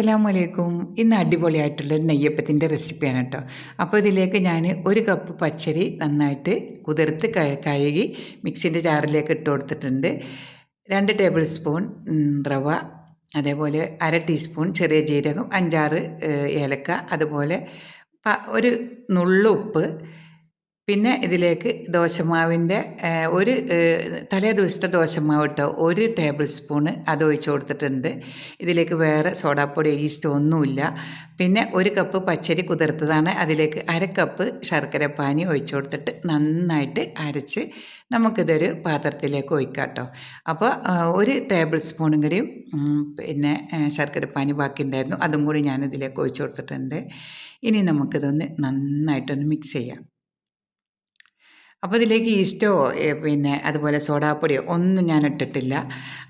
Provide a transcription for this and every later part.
അസ്സലാമു വലൈക്കും ഇന്ന് അടിപൊളിയായിട്ടുള്ളൊരു നെയ്യപ്പത്തിന്റെ റെസിപ്പിയാണ് കേട്ടോ. അപ്പോൾ ഇതിലേക്ക് ഞാൻ ഒരു കപ്പ് പച്ചരി നന്നായിട്ട് കുതിർത്ത് കഴുകി മിക്സിന്റെ ജാറിലേക്ക് ഇട്ട് കൊടുത്തിട്ടുണ്ട്. രണ്ട് ടേബിൾ സ്പൂൺ റവ അതേപോലെ അര ടീസ്പൂൺ ചെറിയ ജീരകം അഞ്ചാറ് ഏലക്ക അതുപോലെ ഒരു നുള്ളു ഉപ്പ് പിന്നെ ഇതിലേക്ക് ദോശമാവിന്റെ ഒരു തലേ ദിവസത്തെ ദോശമാവ് ഇട്ടോ ഒരു ടേബിൾ സ്പൂണ് അത് ഒഴിച്ച് കൊടുത്തിട്ടുണ്ട്. ഇതിലേക്ക് വേറെ സോഡാപ്പൊടി ഈസ്റ്റ് ഒന്നുമില്ല. പിന്നെ ഒരു കപ്പ് പച്ചരി കുതിർത്തതാണ്. അതിലേക്ക് അര കപ്പ് ശർക്കര പാനി ഒഴിച്ച് കൊടുത്തിട്ട് നന്നായിട്ട് അരച്ച് നമുക്കിതൊരു പാത്രത്തിലേക്ക് ഒഴിക്കാം കേട്ടോ അപ്പോൾ ഒരു ടേബിൾ സ്പൂണും കൂടിയും പിന്നെ ശർക്കര പാനി ബാക്കി ഉണ്ടായിരുന്നു അതും കൂടി ഞാനിതിലേക്ക് ഒഴിച്ച് കൊടുത്തിട്ടുണ്ട്. ഇനി നമുക്കിതൊന്ന് നന്നായിട്ടൊന്ന് മിക്സ് ചെയ്യാം. അപ്പോൾ ഇതിലേക്ക് ഈസ്റ്റോ പിന്നെ അതുപോലെ സോഡാപ്പൊടിയോ ഒന്നും ഞാൻ ഇട്ടിട്ടില്ല.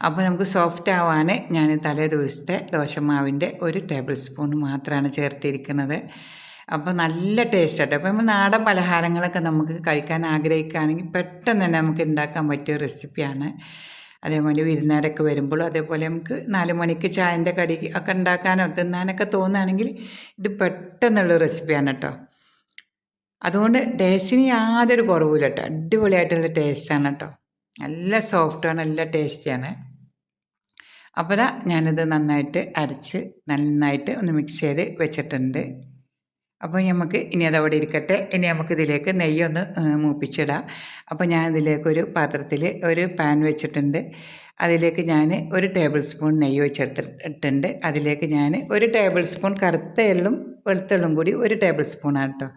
അപ്പോൾ നമുക്ക് സോഫ്റ്റ് ആവാൻ ഞാൻ തലേ ദിവസത്തെ ദോശമാവിന്റെ ഒരു ടേബിൾ സ്പൂൺ മാത്രമാണ് ചേർത്തിരിക്കുന്നത്. അപ്പോൾ നല്ല ടേസ്റ്റായിട്ട് അപ്പോൾ നമ്മൾ നാടൻ പലഹാരങ്ങളൊക്കെ നമുക്ക് കഴിക്കാൻ ആഗ്രഹിക്കുകയാണെങ്കിൽ പെട്ടെന്ന് തന്നെ നമുക്ക് ഉണ്ടാക്കാൻ പറ്റിയ റെസിപ്പിയാണ് അതേപോലെ വിരുന്നേരൊക്കെ വരുമ്പോഴും അതേപോലെ നമുക്ക് നാല് മണിക്ക് ചായന്റെ കടി ഒക്കെ ഉണ്ടാക്കാനോ തിന്നാനൊക്കെ തോന്നുകയാണെങ്കിൽ ഇത് പെട്ടെന്നുള്ള റെസിപ്പിയാണ് കേട്ടോ. അതുകൊണ്ട് ടേസ്റ്റിന് യാതൊരു കുറവില്ല കേട്ടോ. അടിപൊളിയായിട്ടുള്ള ടേസ്റ്റാണ് കേട്ടോ. നല്ല സോഫ്റ്റാണ് നല്ല ടേസ്റ്റിയാണ് അപ്പോൾ ഇതാ ഞാനിത് നന്നായിട്ട് അരച്ച് നന്നായിട്ട് ഒന്ന് മിക്സ് ചെയ്ത് വെച്ചിട്ടുണ്ട്. അപ്പോൾ നമുക്ക് ഇനി അതവിടെ ഇരിക്കട്ടെ. ഇനി നമുക്ക് ഇതിലേക്ക് നെയ്യൊന്ന് മൂപ്പിച്ചിടാം. അപ്പോൾ ഞാൻ ഇതിലേക്കൊരു പാത്രത്തിൽ ഒരു പാൻ വെച്ചിട്ടുണ്ട്. അതിലേക്ക് ഞാൻ ഒരു ടേബിൾ സ്പൂൺ നെയ്യ് വെച്ചെടുത്തിട്ടുണ്ട് അതിലേക്ക് ഞാൻ ഒരു ടേബിൾ സ്പൂൺ കറുത്ത എള്ളും വെളുത്ത എള്ളും കൂടി ഒരു ടേബിൾ സ്പൂണാണ് കേട്ടോ.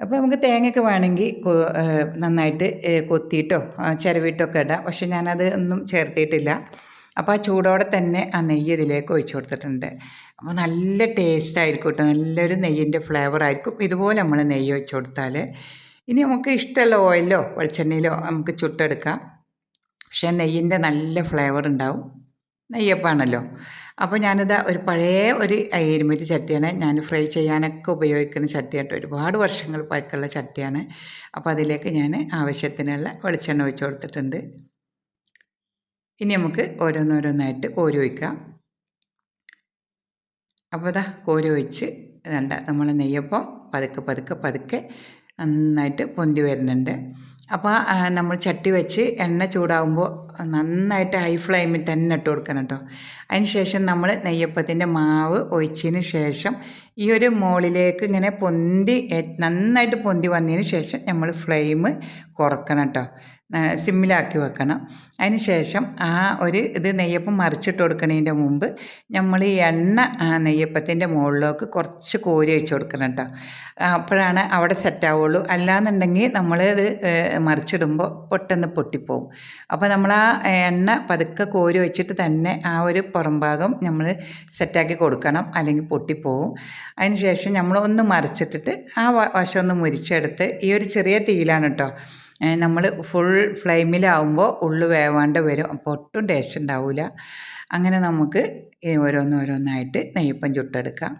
അപ്പോൾ നമുക്ക് തേങ്ങയൊക്കെ വേണമെങ്കിൽ നന്നായിട്ട് കൊത്തിയിട്ടോ ആ, ചിരവിയിട്ടൊക്കെ ഇടാം. പക്ഷെ ഞാനത് ഒന്നും ചേർത്തിയിട്ടില്ല. അപ്പോൾ ആ ചൂടോടെ തന്നെ ആ നെയ്യ് ഇതിലേക്ക് ഒഴിച്ചു കൊടുത്തിട്ടുണ്ട്. അപ്പോൾ നല്ല ടേസ്റ്റ് ആയിരിക്കും കേട്ടോ. നല്ലൊരു നെയ്യിന്റെ ഫ്ലേവർ ആയിരിക്കും. ഇതുപോലെ നമ്മൾ നെയ്യ് ഒഴിച്ചു കൊടുത്താൽ ഇനി നമുക്ക് ഇഷ്ടമുള്ള ഓയിലോ വെളിച്ചെണ്ണയിലോ നമുക്ക് ചുട്ടെടുക്കാം. പക്ഷേ നെയ്യിന്റെ നല്ല ഫ്ലേവർ ഉണ്ടാവും. നെയ്യപ്പാണല്ലോ. അപ്പോൾ ഞാനിത് ഒരു പഴയ ഒരു എരുമരി ചട്ടിയാണ്. ഞാൻ ഫ്രൈ ചെയ്യാനൊക്കെ ഉപയോഗിക്കുന്ന ചട്ടിയായിട്ട് ഒരുപാട് വർഷങ്ങൾ പഴക്കമുള്ള ചട്ടിയാണ്. അപ്പോൾ അതിലേക്ക് ഞാൻ ആവശ്യത്തിനുള്ള വെളിച്ചെണ്ണ ഒഴിച്ച് കൊടുത്തിട്ടുണ്ട്. ഇനി നമുക്ക് ഓരോന്നോരോന്നായിട്ട് കോരി ഒഴിക്കാം. അപ്പോൾ ഇതാ കോരി ഒഴിച്ച് വേണ്ട നമ്മൾ നെയ്യപ്പം പതുക്കെ പതുക്കെ പതുക്കെ നന്നായിട്ട് പൊന്തി വരുന്നുണ്ട്. അപ്പോൾ നമ്മൾ ചട്ടി വെച്ച് എണ്ണ ചൂടാകുമ്പോൾ നന്നായിട്ട് ഹൈ ഫ്ലെയിമിൽ തന്നെ ഇട്ട് കൊടുക്കണം കേട്ടോ അതിന് ശേഷം നമ്മൾ നെയ്യപ്പത്തിന്റെ മാവ് ഒഴിച്ചതിന് ശേഷം ഈ ഒരു മുകളിലേക്ക് ഇങ്ങനെ പൊന്തി നന്നായിട്ട് പൊന്തി വന്നതിന് ശേഷം നമ്മൾ ഫ്ലെയിം കുറക്കണം കേട്ടോ സിമ്മിലാക്കി വെക്കണം. അതിന് ശേഷം ആ ഒരു ഇത് നെയ്യപ്പം മറിച്ചിട്ട് കൊടുക്കുന്നതിന്റെ മുമ്പ് നമ്മൾ ഈ എണ്ണ നെയ്യപ്പത്തിന്റെ മുകളിലേക്ക് കുറച്ച് കോരി വെച്ച് കൊടുക്കണം കേട്ടോ. അപ്പോഴാണ് അവിടെ സെറ്റാവുള്ളൂ അല്ലാന്നുണ്ടെങ്കിൽ നമ്മൾ ഇത് മറിച്ചിടുമ്പോൾ പെട്ടെന്ന് പൊട്ടിപ്പോവും. അപ്പോൾ നമ്മൾ ആ എണ്ണ പതുക്കെ കോരി വെച്ചിട്ട് തന്നെ ആ ഒരു പുറംഭാഗം നമ്മൾ സെറ്റാക്കി കൊടുക്കണം. അല്ലെങ്കിൽ പൊട്ടിപ്പോവും. അതിന് ശേഷം നമ്മൾ ഒന്ന് മറിച്ചിട്ടിട്ട് ആ വശമൊന്ന് വശം ഒന്ന് മുരിച്ചെടുത്ത് ഈ ഒരു ചെറിയ തീയിലാണ് കേട്ടോ. നമ്മൾ ഫുൾ ഫ്ലെയിമിലാവുമ്പോൾ ഉള്ളു വേവാണ്ട് വരും. അപ്പോൾ ഒട്ടും ടേസ്റ്റ് ഉണ്ടാവില്ല അങ്ങനെ നമുക്ക് ഓരോന്നോരോന്നായിട്ട് നെയ്യപ്പം ചുട്ടെടുക്കാം.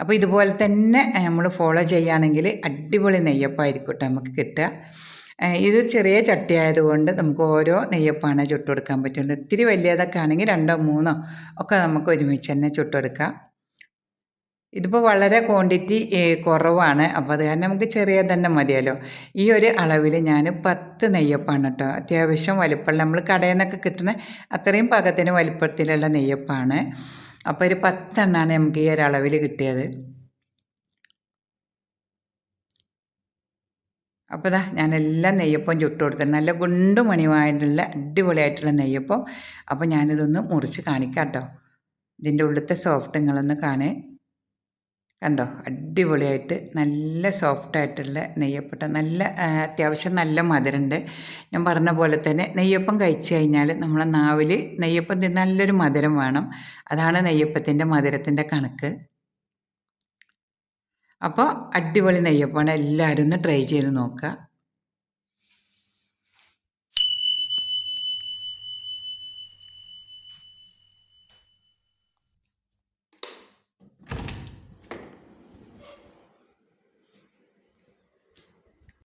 അപ്പോൾ ഇതുപോലെ തന്നെ നമ്മൾ ഫോളോ ചെയ്യുകയാണെങ്കിൽ അടിപൊളി നെയ്യപ്പമായിരിക്കും നമുക്ക് കിട്ടുക. ഇത് ചെറിയ ചട്ടി ആയതുകൊണ്ട് നമുക്ക് ഓരോ നെയ്യപ്പാണ് ചുട്ടെടുക്കാൻ പറ്റുള്ളൂ ഇത്തിരി വലിയതൊക്കെ ആണെങ്കിൽ രണ്ടോ മൂന്നോ ഒക്കെ നമുക്ക് ഒരുമിച്ച് തന്നെ ചുട്ടെടുക്കാം. ഇതിപ്പോൾ വളരെ ക്വാണ്ടിറ്റി കുറവാണ്. അപ്പോൾ അത് കാരണം നമുക്ക് ചെറിയ തന്നെ മതിയല്ലോ. ഈ ഒരു അളവിൽ ഞാൻ പത്ത് നെയ്യപ്പാണ് കേട്ടോ അത്യാവശ്യം വലിപ്പമുള്ള നമ്മൾ കടയിൽ നിന്നൊക്കെ കിട്ടുന്ന അത്രയും പാകത്തിന് വലിപ്പത്തിലുള്ള നെയ്യപ്പാണ്. അപ്പോൾ ഒരു പത്തെണ്ണമാണ് നമുക്ക് ഈ ഒരു അളവിൽ കിട്ടിയത്. അപ്പോൾ ഇതാ ഞാനെല്ലാം നെയ്യപ്പം ചുട്ട് കൊടുത്തത് നല്ല ഗുണ്ടു മണിയുമായിട്ടുള്ള അടിപൊളിയായിട്ടുള്ള നെയ്യപ്പം. അപ്പോൾ ഞാനിതൊന്ന് മുറിച്ച് കാണിക്കാം കേട്ടോ ഇതിന്റെ ഉള്ളിലത്തെ സോഫ്റ്റ് നിങ്ങളൊന്ന് കാണേ. കണ്ടോ? അടിപൊളിയായിട്ട് നല്ല സോഫ്റ്റായിട്ടുള്ള നെയ്യപ്പട്ട നല്ല അത്യാവശ്യം നല്ല മധുരമുണ്ട് ഞാൻ പറഞ്ഞ പോലെ തന്നെ നെയ്യപ്പം കഴിച്ചു കഴിഞ്ഞാൽ നമ്മളെ നാവിൽ നെയ്യപ്പം നല്ലൊരു മധുരം വേണം. അതാണ് നെയ്യപ്പത്തിന്റെ മധുരത്തിന്റെ കണക്ക്. അപ്പോൾ അടിപൊളി നെയ്യപ്പമാണ്. എല്ലാവരും ഒന്ന് ട്രൈ ചെയ്ത് നോക്കുക.